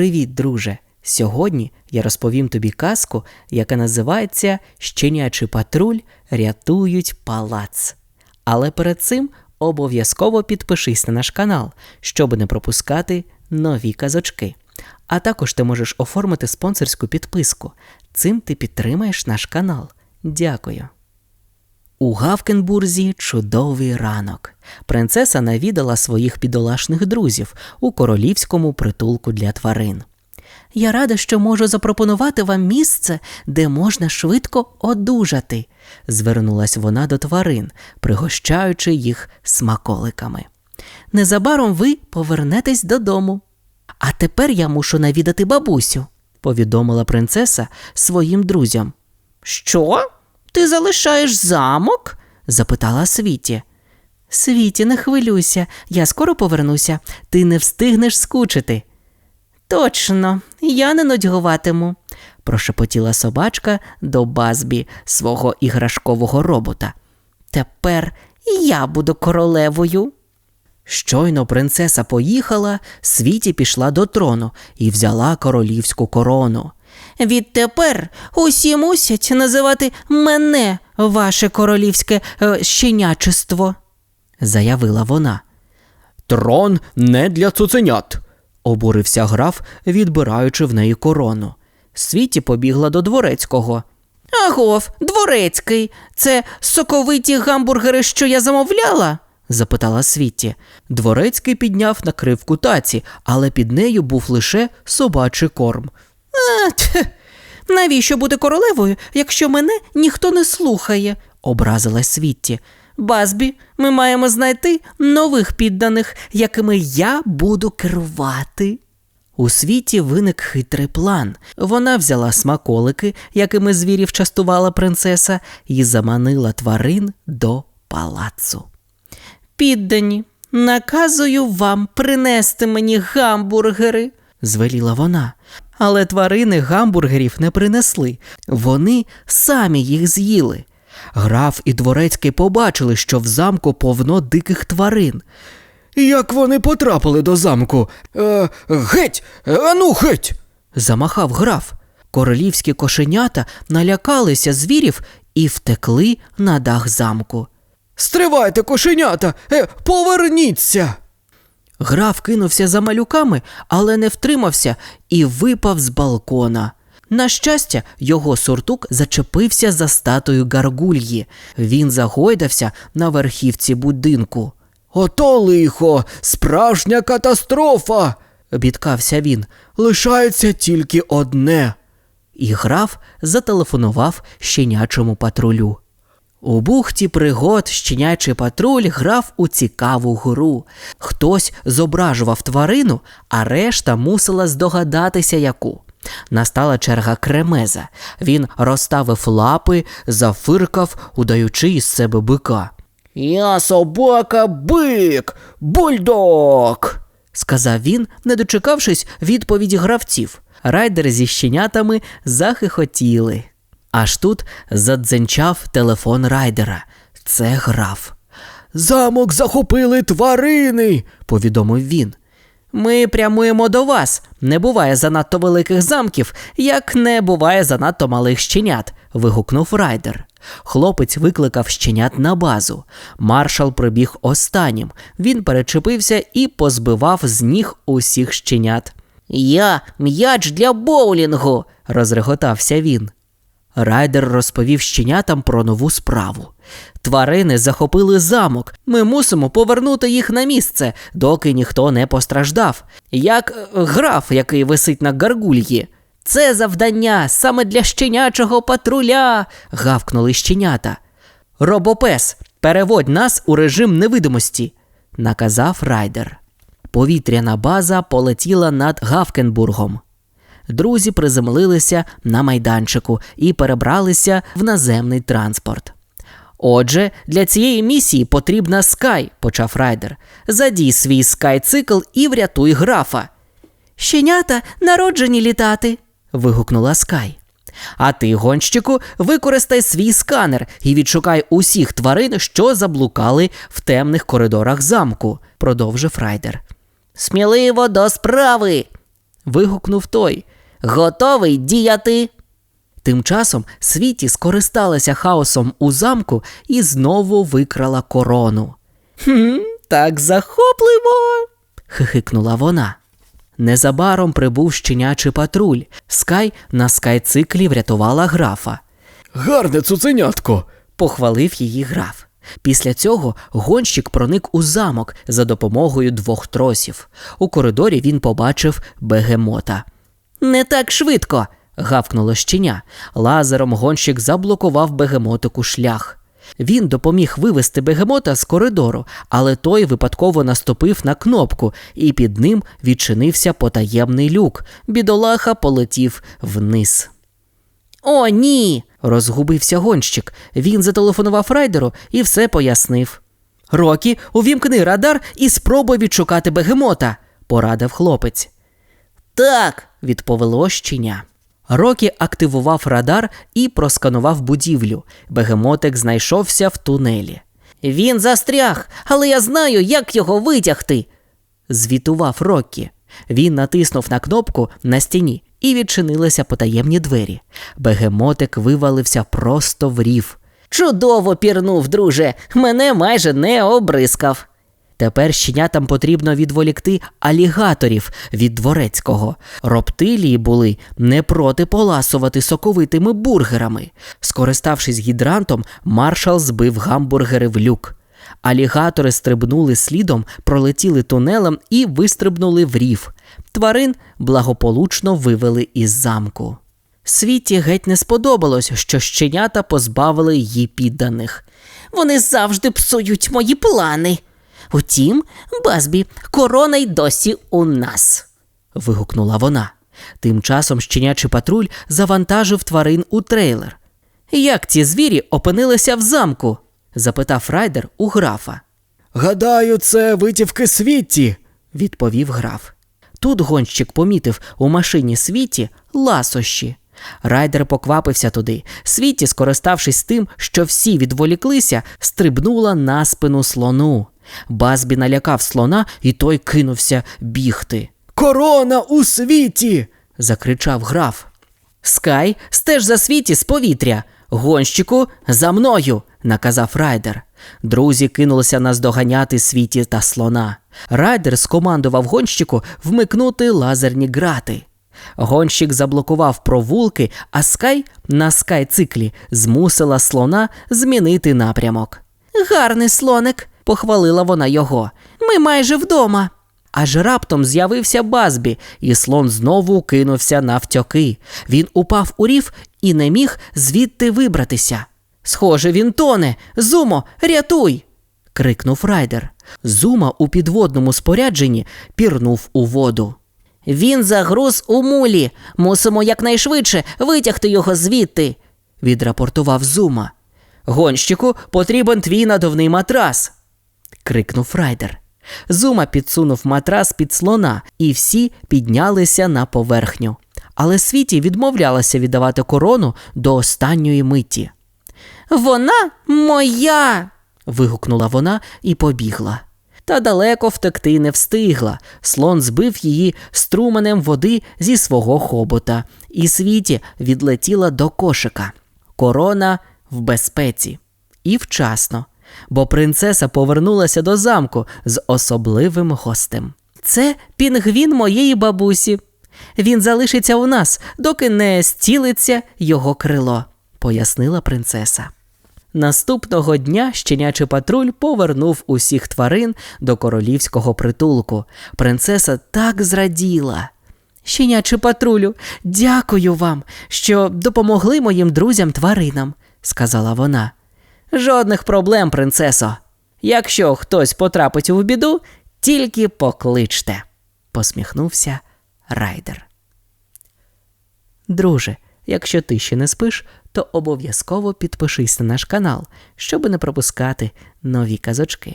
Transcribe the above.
Привіт, друже! Сьогодні я розповім тобі казку, яка називається Щенячий патруль рятують палац. Але перед цим обов'язково підпишись на наш канал, щоб не пропускати нові казочки. А також ти можеш оформити спонсорську підписку. Цим ти підтримаєш наш канал. Дякую. У Гавкенбурзі чудовий ранок. Принцеса навідала своїх бідолашних друзів у королівському притулку для тварин. Я рада, що можу запропонувати вам місце, де можна швидко одужати, звернулась вона до тварин, пригощаючи їх смаколиками. Незабаром ви повернетесь додому. А тепер я мушу навідати бабусю, повідомила принцеса своїм друзям. Що? Ти залишаєш замок? запитала Світі. Світі, не хвилюйся, я скоро повернуся, ти не встигнеш скучити. Точно, я не нудьгуватиму, прошепотіла собачка до Базбі свого іграшкового робота. Тепер я буду королевою. Щойно принцеса поїхала, світі пішла до трону і взяла королівську корону. Відтепер усі мусять називати мене ваше королівське е, щенячество, заявила вона. Трон не для цуценят. обурився граф, відбираючи в неї корону. Світі побігла до дворецького. Агов, дворецький, це соковиті гамбургери, що я замовляла? запитала Світі. Дворецький підняв накривку таці, але під нею був лише собачий корм. А, навіщо бути королевою, якщо мене ніхто не слухає? образилась Світті. Базбі, ми маємо знайти нових підданих, якими я буду керувати. У світі виник хитрий план. Вона взяла смаколики, якими звірів частувала принцеса, і заманила тварин до палацу. Піддані, наказую вам принести мені гамбургери, звеліла вона. Але тварини гамбургерів не принесли, вони самі їх з'їли. Граф і дворецький побачили, що в замку повно диких тварин. Як вони потрапили до замку? Е, геть! Ану, геть! Замахав граф. Королівські кошенята налякалися звірів і втекли на дах замку. Стривайте, кошенята! Е, поверніться! Граф кинувся за малюками, але не втримався і випав з балкона. На щастя, його суртук зачепився за статую гаргульї. Він загойдався на верхівці будинку. Ото лихо, справжня катастрофа. Бідкався він, Лишається тільки одне. і граф зателефонував щенячому патрулю. У бухті пригод щенячий патруль грав у цікаву гру. Хтось зображував тварину, а решта мусила здогадатися яку. Настала черга кремеза. Він розставив лапи, зафиркав, удаючи із себе бика. Я собака бик, бульдог. сказав він, не дочекавшись відповіді гравців. Райдер зі щенятами захихотіли. Аж тут задзенчав телефон райдера. Це граф. Замок захопили тварини. повідомив він. Ми прямуємо до вас. Не буває занадто великих замків, як не буває занадто малих щенят. вигукнув райдер. Хлопець викликав щенят на базу. Маршал прибіг останнім. Він перечепився і позбивав з ніг усіх щенят. Я м'яч для боулінгу, розреготався він. Райдер розповів щенятам про нову справу. Тварини захопили замок. Ми мусимо повернути їх на місце, доки ніхто не постраждав. Як е, граф, який висить на гаргульї. Це завдання саме для щенячого патруля. гавкнули щенята. Робопес, переводь нас у режим невидимості, наказав райдер. Повітряна база полетіла над Гавкенбургом. Друзі приземлилися на майданчику і перебралися в наземний транспорт. Отже, для цієї місії потрібна скай, почав райдер. Задій свій скай-цикл і врятуй графа. Щенята народжені літати. вигукнула Скай. А ти, гонщику, використай свій сканер і відшукай усіх тварин, що заблукали в темних коридорах замку, продовжив райдер. Сміливо до справи. вигукнув той. Готовий діяти. Тим часом світі скористалася хаосом у замку і знову викрала корону. Хм, так захопливо. хихикнула вона. Незабаром прибув щенячий патруль. Скай на скайциклі врятувала графа. Гарне цуценятко. Похвалив її граф. Після цього гонщик проник у замок за допомогою двох тросів. У коридорі він побачив бегемота. Не так швидко. гавкнуло щеня. Лазером гонщик заблокував бегемотику шлях. Він допоміг вивести бегемота з коридору, але той випадково наступив на кнопку, і під ним відчинився потаємний люк. Бідолаха полетів вниз. О, ні. розгубився гонщик. Він зателефонував райдеру і все пояснив. Рокі, увімкни радар і спробуй відшукати бегемота, порадив хлопець. Так, відповіло щеня. Рокі активував радар і просканував будівлю. Бегемотик знайшовся в тунелі. Він застряг, але я знаю, як його витягти. звітував Рокі. Він натиснув на кнопку на стіні і відчинилися потаємні двері. Бегемотик вивалився просто в рів. Чудово пірнув, друже, мене майже не обрискав. Тепер щенятам потрібно відволікти алігаторів від дворецького. Роптилії були не проти поласувати соковитими бургерами. Скориставшись гідрантом, маршал збив гамбургери в люк. Алігатори стрибнули слідом, пролетіли тунелем і вистрибнули в рів. Тварин благополучно вивели із замку. Світі геть не сподобалось, що щенята позбавили її підданих. Вони завжди псують мої плани. Утім, Базбі, корона й досі у нас. вигукнула вона. Тим часом щенячий патруль завантажив тварин у трейлер. Як ці звірі опинилися в замку? запитав райдер у графа. Гадаю, це витівки світі. відповів граф. Тут гонщик помітив у машині світі ласощі. Райдер поквапився туди. Світі, скориставшись тим, що всі відволіклися, стрибнула на спину слону. Базбі налякав слона, і той кинувся бігти. Корона у світі. закричав граф. Скай, стеж за світі з повітря. Гонщику, за мною, наказав райдер. Друзі кинулися наздоганяти світі та слона. Райдер скомандував гонщику вмикнути лазерні грати. Гонщик заблокував провулки, а Скай на скай-циклі змусила слона змінити напрямок. Гарний слоник, похвалила вона його. Ми майже вдома. Аж раптом з'явився Базбі, і слон знову кинувся навтьоки. Він упав у рів і не міг звідти вибратися. Схоже, він тоне. Зумо, рятуй. крикнув райдер. Зума у підводному спорядженні пірнув у воду. Він загруз у мулі. Мусимо якнайшвидше витягти його звідти, відрапортував Зума. Гонщику потрібен твій надувний матрас. Крикнув райдер. Зума підсунув матрас під слона, і всі піднялися на поверхню. Але світі відмовлялася віддавати корону до останньої миті. Вона моя. вигукнула вона і побігла. Та далеко втекти не встигла. Слон збив її струменем води зі свого хобота, і світі відлетіла до кошика. Корона в безпеці. І вчасно, бо принцеса повернулася до замку з особливим гостем. Це пінгвін моєї бабусі. Він залишиться у нас, доки не стілиться його крило, пояснила принцеса. Наступного дня щенячий патруль повернув усіх тварин до королівського притулку. Принцеса так зраділа. Щенячий патрулю, дякую вам, що допомогли моїм друзям тваринам, сказала вона. Жодних проблем, принцесо. Якщо хтось потрапить у біду, тільки покличте, посміхнувся райдер. Друже, якщо ти ще не спиш, то обов'язково підпишись на наш канал, щоб не пропускати нові казочки.